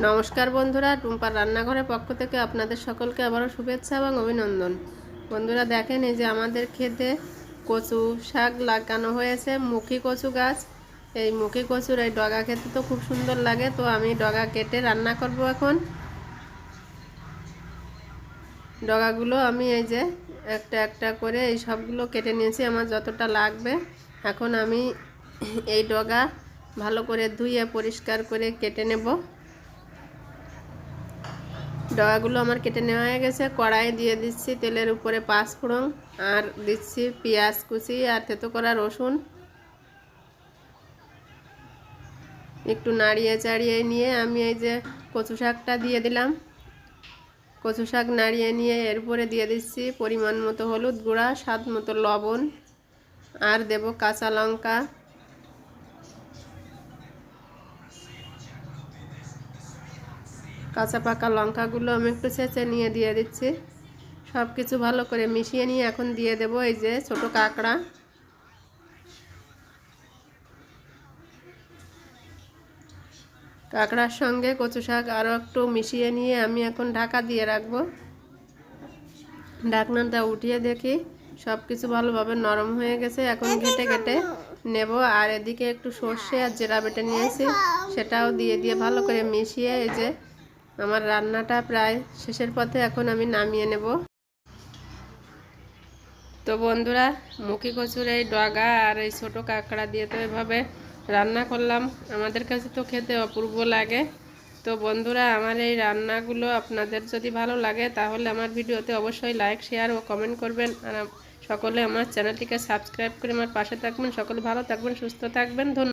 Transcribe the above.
নমস্কার বন্ধুরা টুম্পার রান্নাঘরের পক্ষ থেকে আপনাদের সকলকে আবারও শুভেচ্ছা এবং অভিনন্দন। বন্ধুরা দেখেন, এই যে আমাদের খেতে কচু শাক লাগানো হয়েছে, মুখী কচু গাছ। এই মুখী কচুর এই ডগা খেতে তো খুব সুন্দর লাগে, তো আমি ডগা কেটে রান্না করব এখন। ডগাগুলো আমি এই যে একটা একটা করে এই সবগুলো কেটে নিয়েছি, আমার যতটা লাগবে। এখন আমি এই ডগা ভালো করে ধুয়ে পরিষ্কার করে কেটে নেব। ডগাগুলো আমার কেটে নেওয়া হয়ে গেছে। কড়াই দিয়ে দিচ্ছি তেলের উপরে পাঁচ ফোড়ন আর দিচ্ছি পেঁয়াজ কুচি আর থেতো করা রসুন। একটু নাড়িয়ে চাড়িয়ে নিয়ে আমি এই যে কচু শাকটা দিয়ে দিলাম। কচু শাক নাড়িয়ে নিয়ে এরপরে দিয়ে দিচ্ছি পরিমাণ মতো হলুদ গুঁড়া, স্বাদ মতো লবণ আর দেব কাঁচা লঙ্কা। কাঁচা পাকা লঙ্কাগুলো আমি একটু ছেঁচে নিয়ে দিয়ে দিচ্ছি। সব কিছু ভালো করে মিশিয়ে নিয়ে এখন দিয়ে দেব এই যে ছোট কাঁকড়া। কাঁকড়ার সঙ্গে কচু শাক আরও একটু মিশিয়ে নিয়ে আমি এখন ঢাকা দিয়ে রাখব। ঢাকনাটা উঠিয়ে দেখি সব কিছু ভালোভাবে নরম হয়ে গেছে। এখন ঘেটে ঘেটে নেব। আর এদিকে একটু সর্ষে আর জেরা বেটে নিয়েছি, সেটাও দিয়ে দিয়ে ভালো করে মিশিয়ে এই যে আমার রান্নাটা প্রায় শেষের পথে এখন আমি নামিয়ে নেব। তো বন্ধুরা, মুখি কচুর এই ডগা আর এই ছোটো কাঁকড়া দিয়ে তো এভাবে রান্না করলাম। আমাদের কাছে তো খেতে অপূর্ব লাগে। তো বন্ধুরা, আমার এই রান্নাগুলো আপনাদের যদি ভালো লাগে, তাহলে আমার ভিডিওতে অবশ্যই লাইক, শেয়ার ও কমেন্ট করবেন। আর সকলে আমার চ্যানেলটিকে সাবস্ক্রাইব করে আমার পাশে থাকবেন। সকলে ভালো থাকবেন, সুস্থ থাকবেন। ধন্যবাদ।